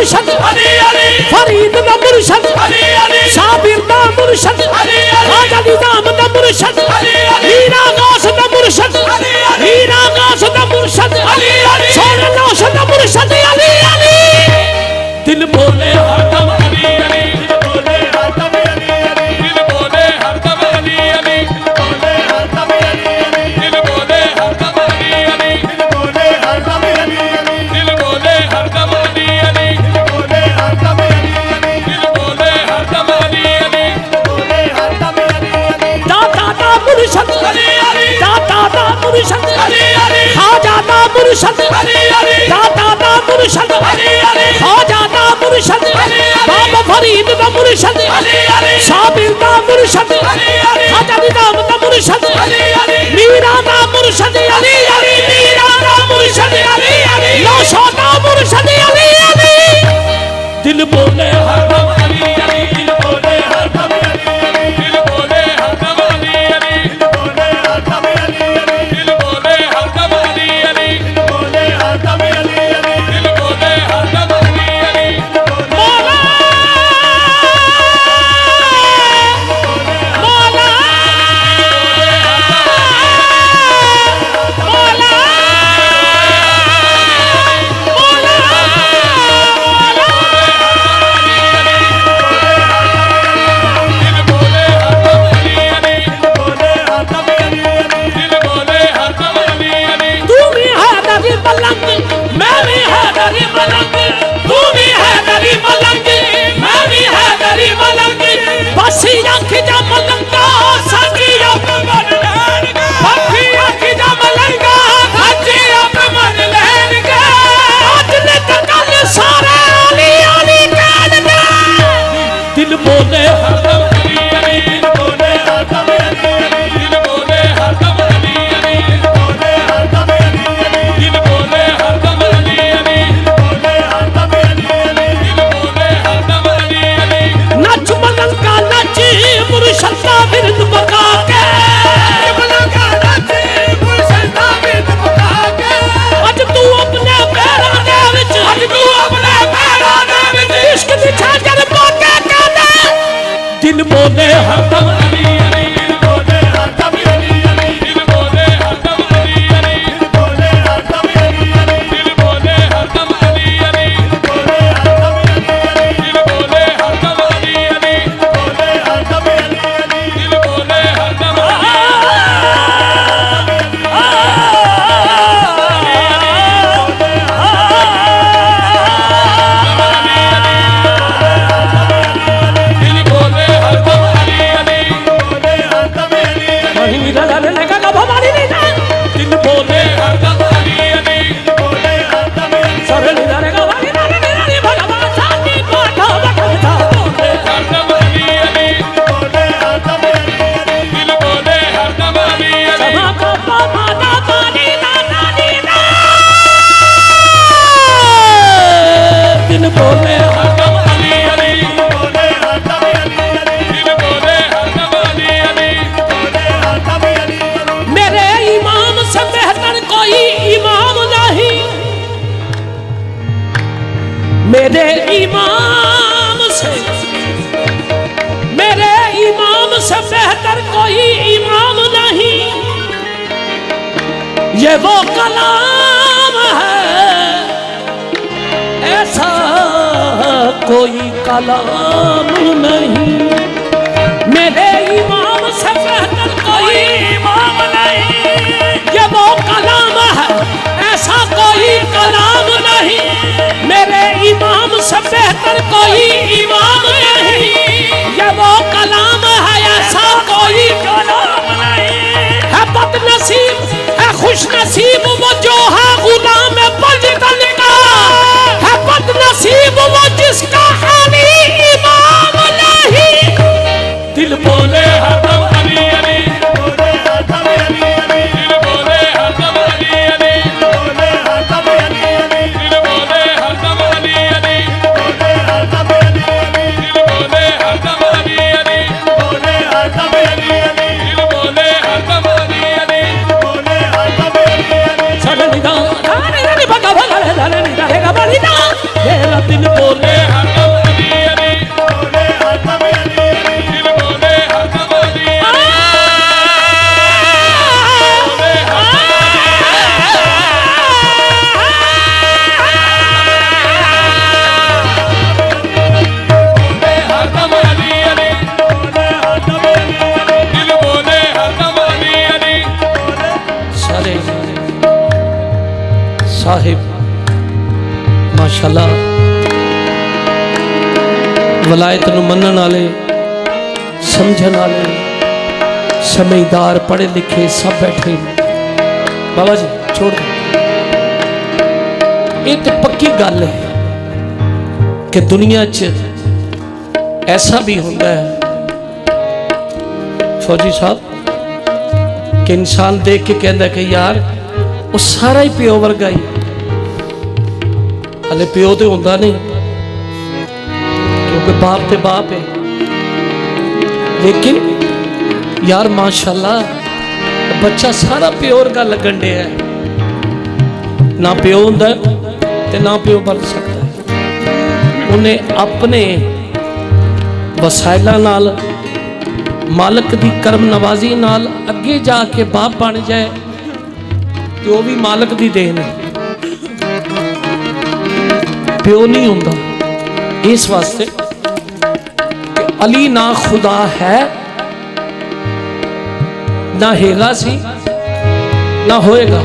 ਮੁਰਸ਼ਦ ਅਲੀ ਅਲੀ। ਫਰੀਦ ਦਾ ਮੁਰਸ਼ਦ। ਅਲੀ ਅਲੀ। ਸ਼ਾਬਿਰ ਦਾ ਮੁਰਸ਼ਦ। ਅਲੀ ਅਲੀ। ਖਾਜਾ ਨਿਜ਼ਾਮ ਦਾ ਮੁਰਸ਼ਦ। ਅਲੀ ਅਲੀ। মুরশিদ খাজা না মুরশিদ দাদা না মুরশিদ খাজা না মুরশিদ বাবা ফরিদ না মুরশিদ یہ وہ کلام ہے۔ ایسا کوئی کلام نہیں۔ میرے امام سے بہتر کوئی امام نہیں۔ یہ وہ کلام ہے۔ ایسا کوئی کلام نہیں۔ میرے امام سے بہتر کوئی امام মানুষ নাসিব দিন বলে ਵਲਾਇਤ ਨੂੰ ਮੰਨਣ ਵਾਲੇ, ਸਮਝਣ ਵਾਲੇ, ਸਮਝਦਾਰ ਪੜ੍ਹੇ ਲਿਖੇ ਸਭ ਬੈਠੇ ਬਾਬਾ ਜੀ, ਛੋੜ ਇਹ ਤੇ ਪੱਕੀ ਗੱਲ ਹੈ ਕਿ ਦੁਨੀਆ 'ਚ ਐਸਾ ਵੀ ਹੁੰਦਾ ਹੈ। ਫੌਜੀ ਸਾਹਿਬ, ਕਿ ਇਨਸਾਨ ਦੇਖ ਕੇ ਕਹਿੰਦਾ ਕਿ ਯਾਰ, ਉਹ ਸਾਰਾ ਹੀ ਪਿਓ ਵਰਗਾ ਹੀ। ਹਲੇ ਪਿਓ ਤੇ ਹੁੰਦਾ ਨਹੀਂ। ਕਿਉਂਕਿ ਬਾਪ ਤੇ ਬਾਪ ਹੈ। ਲੇਕਿਨ ਯਾਰ ਮਾਸ਼ਾਅੱਲਾ, ਬੱਚਾ ਸਾਰਾ ਪਿਓਰ ਵਰਗਾ ਲੱਗਣ ਡਿਆ ਹੈ। ਨਾ ਪਿਓ ਹੁੰਦਾ ਤੇ ਨਾ ਪਿਓ ਬਣ ਸਕਦਾ ਉਹਨੇ ਆਪਣੇ ਵਸਾਇਲਾਂ ਨਾਲ, ਮਾਲਕ ਦੀ ਕਰਮ ਨਵਾਜ਼ੀ ਨਾਲ ਅੱਗੇ ਜਾ ਕੇ ਬਾਪ ਬਣ ਜਾਏ, ਤੇ ਉਹ ਵੀ ਮਾਲਕ ਦੀ ਦੇਣ ਹੈ। ਪਿਓ ਨਹੀਂ ਹੁੰਦਾ। ਇਸ ਵਾਸਤੇ علی نہ خدا ہے، نہ ہیگا سی، نہ ہوئے گا۔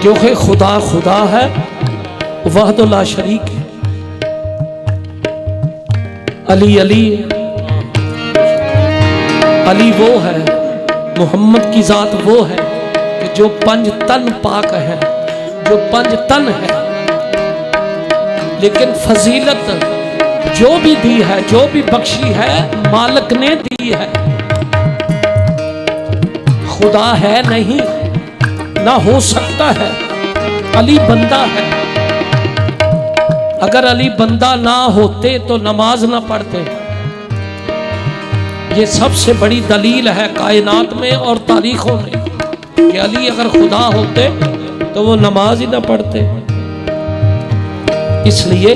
کیونکہ خدا خدا ہے، وحد اللہ شریک ہے۔ علی علی۔ علی وہ ہے، محمد کی ذات وہ ہے جو پنج تن پاک ہے، جو پنج تن ہے۔ لیکن فضیلت جو بھی دی ہے، جو بھی بخشی ہے، مالک نے دی ہے۔ خدا ہے نہیں، نہ ہو سکتا ہے۔ علی بندہ ہے۔ اگر علی بندہ نہ ہوتے تو نماز نہ پڑھتے۔ یہ سب سے بڑی دلیل ہے کائنات میں اور تاریخوں میں۔ کہ علی اگر خدا ہوتے تو وہ نماز ہی نہ پڑھتے۔ اس لیے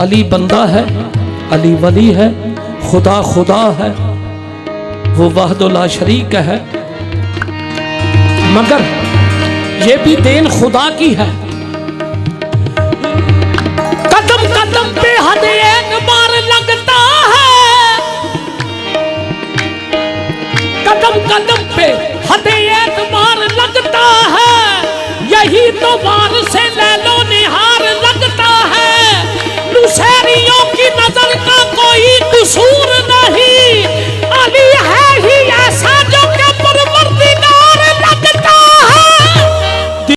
علی بندہ ہے، علی ولی ہے، خدا خدا ہے، وہ وحد لا شریک ہے۔ مگر یہ بھی دین خدا کی ہے۔ قدم قدم پہ حد اعتبار لگتا ہے۔ قدم قدم پہ حد اعتبار لگتا ہے۔ یہی تو بار